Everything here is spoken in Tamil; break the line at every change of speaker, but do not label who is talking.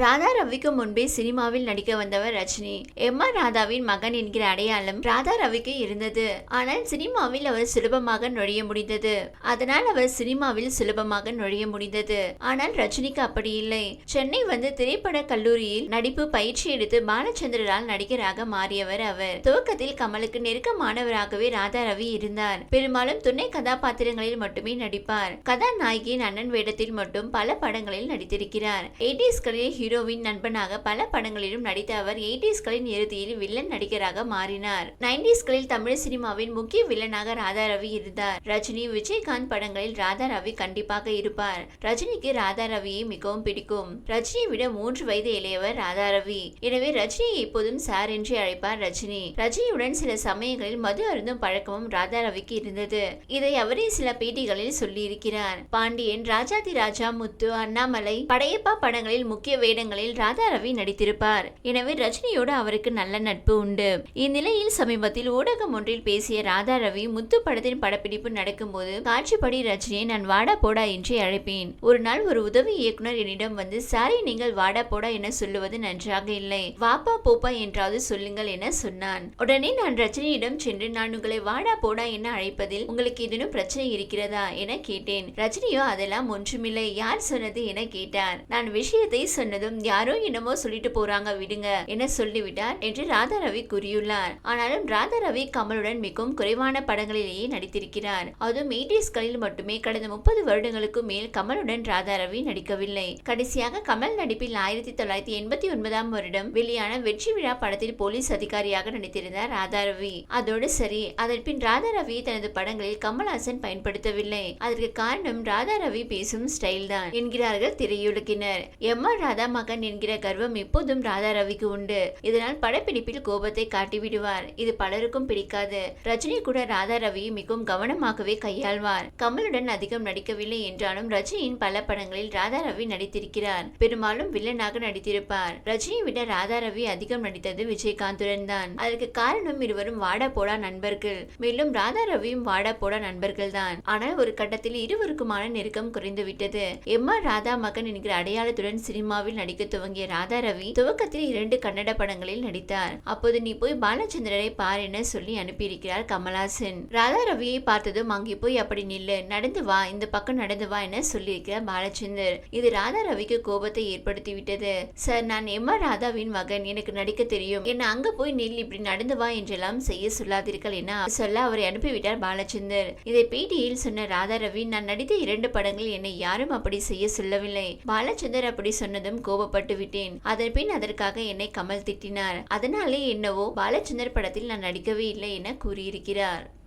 ராதா ரவிக்கு முன்பே சினிமாவில் நடிக்க வந்தவர் ரஜினி. எம் ஆர் ராதாவின் மகன் என்கிற அடையாளம் ராதா ரவிக்கு இருந்தது. ஆனால் சினிமாவில் அவர் சுலபமாக நுழைய முடிந்தது. அதனால் அவர் சினிமாவில் சுலபமாக நுழைய முடிந்தது. ஆனால் ரஜினிக்கு அப்படி இல்லை. சென்னை வந்து திரைப்பட கல்லூரியில் நடிப்பு பயிற்சி எடுத்து பாலச்சந்திரரால் நடிகராக மாறியவர் அவர். துவக்கத்தில் கமலுக்கு நெருக்கமானவராகவே ராதா ரவி இருந்தார். பெரும்பாலும் துணை கதாபாத்திரங்களில் மட்டுமே நடிப்பார். கதாநாயகியின் அண்ணன் வேடத்தில் மட்டும் பல படங்களில் நடித்திருக்கிறார். எயிட்டிஸ்களில் ஹீரோவின் நண்பனாக பல படங்களிலும் நடித்த அவர் எயிட்டிஸ்களின் இறுதியில் வில்லன் நடிகராக மாறினார். நைன்டிஸ்களில் தமிழ் சினிமாவின் முக்கிய வில்லனாக ராதா ரவி இருந்தார். ரஜினி விஜயகாந்த் படங்களில் ராதா ரவி கண்டிப்பாக இருப்பார். ரஜினிக்கு ராதா ரவியை மிகவும் பிடிக்கும். ரஜினியை விட மூன்று வயது இளையவர் ராதா ரவி எனவே ரஜினியை எப்போதும் சார் என்று அழைப்பார் ரஜினி. ரஜினியுடன் சில சமயங்களில் மது அருந்தும் பழக்கமும் ராதா ரவிக்கு இருந்தது. இதை அவரே சில பேட்டிகளில் சொல்லியிருக்கிறார். பாண்டியன் ராஜாதி ராஜா முத்து அண்ணாமலை படையப்பா படங்களில் முக்கிய வேடங்களில் ராதா ரவி நடித்திருப்பார். எனவே ரஜினியோடு அவருக்கு நல்ல நட்பு உண்டு. இந்நிலையில் சமீபத்தில் ஊடகம் ஒன்றில் பேசிய ராதா ரவி முத்து படத்தின் படப்பிடிப்பு நடக்கும்போது காட்சிப்படி ரஜினியை நான் வாடா போடா என்று அழைப்பேன். ஒரு நாள் ஒரு உதவி இயக்குனர் என்னிடம் வந்து சாரி நீங்கள் வாடா போடா என சொல்லுவது நன்றாக இல்லை. வாப்பா போப்பா என்றாவது சொல்லுங்கள் என சொன்னான். உடனே நான் ரஜினியிடம் சென்று நான் உங்களை வாடா போடா என அழைப்பதில் உங்களுக்கு ஏதேனும் பிரச்சனை இருக்கிறதா என கேட்டேன். ரஜினியோ அதெல்லாம் ஒன்றுமில்லை. யார் சொன்னது என கேட்டார். நான் விஷயத்தை சொன்னது சொன்னதும் யாரோ என்னமோ சொல்லிட்டு போறாங்க விடுங்க என சொல்லிவிட்டார் என்று ராதா ரவி கூறியுள்ளார். ஆனாலும் ராதா ரவி கமலுடன் மிகவும் குறைவான படங்களிலேயே நடித்திருக்கிறார். அதுவும் எயிட்டிஸ்களில் மட்டுமே கடந்த முப்பது வருடங்களுக்கு மேல் கமலுடன் ராதா ரவி நடிக்கவில்லை. கடைசியாக கமல் நடிப்பில் ஆயிரத்தி தொள்ளாயிரத்தி எண்பத்தி ஒன்பதாம் வருடம் வெளியான வெற்றி விழா படத்தில் போலீஸ் அதிகாரியாக நடித்திருந்தார் ராதா ரவி அதோடு சரி அதன் பின் ராதா ரவி தனது படங்களில் கமல்ஹாசன் பயன்படுத்தவில்லை. அதற்கு காரணம் ராதா ரவி பேசும் ஸ்டைல் தான் என்கிறார்கள் திரையுலகினர். எம் ஆர் ராதா மகன் என்கிற கர்வம் எப்போதும் ராதா ரவிக்கு உண்டு. இதனால் படப்பிடிப்பில் கோபத்தை காட்டிவிடுவார். இது பலருக்கும் பிடிக்காது. ரஜினி கூட ராதா ரவியை மிகவும் கவனமாகவே கையாள்வார். கமலுடன் அதிகம் நடிக்கவில்லை என்றாலும் ரஜினியின் பல படங்களில் ராதா ரவி நடித்திருக்கிறார். பெரும்பாலும் வில்லனாக நடித்திருப்பார். ரஜினியை விட ராதா ரவி அதிகம் நடித்தது விஜயகாந்துடன் தான். அதற்கு காரணம் இருவரும் வாடா போடா நண்பர்கள். மேலும் ராதா ரவியும் வாடா போடா நண்பர்கள் தான். ஆனால் ஒரு கட்டத்தில் இருவருக்குமான நெருக்கம் குறைந்துவிட்டது. எம் ஆர் ராதா மகன் என்கிற அடையாளத்துடன் சினிமாவில் நடிக்க துவங்கிய ராதா ரவி துவக்கத்தில் இரண்டு கன்னட படங்களில் நடித்தார். அப்போது நீ போய் பாலச்சந்திரரை பார் என சொல்லி அனுப்பியிருக்கிறார் கமலாசன் ராதா ரவியை பார்த்ததும் அங்கே போய் அப்படி நில்லு நடந்து வா இந்த பக்கம் நடந்து வா என சொல்லியிருக்கிறார் பாலச்சந்தர். இது ராதா ரவிக்கு கோபத்தை ஏற்படுத்தி விட்டது. சார் நான் எம் ஆர் ராதாவின் மகன். எனக்கு நடிக்க தெரியும். என்ன அங்க போய் நில் இப்படி நடந்து வா என்றெல்லாம் செய்ய சொல்லாதீர்கள் என சொல்ல அவரை அனுப்பிவிட்டார் பாலச்சந்தர். இதை பேட்டியில் சொன்ன ராதா ரவி நான் நடித்த இரண்டு படங்கள் என்னை யாரும் அப்படி செய்ய சொல்லவில்லை. பாலச்சந்தர் அப்படி சொன்னதும் கோபப்பட்டு விட்டேன். அதன்பின் அதற்காக என்னை கமல் திட்டினார். அதனாலே என்னவோ பாலச்சந்தர் படத்தில் நான் நடிக்கவே இல்லை என கூறியிருக்கிறார்.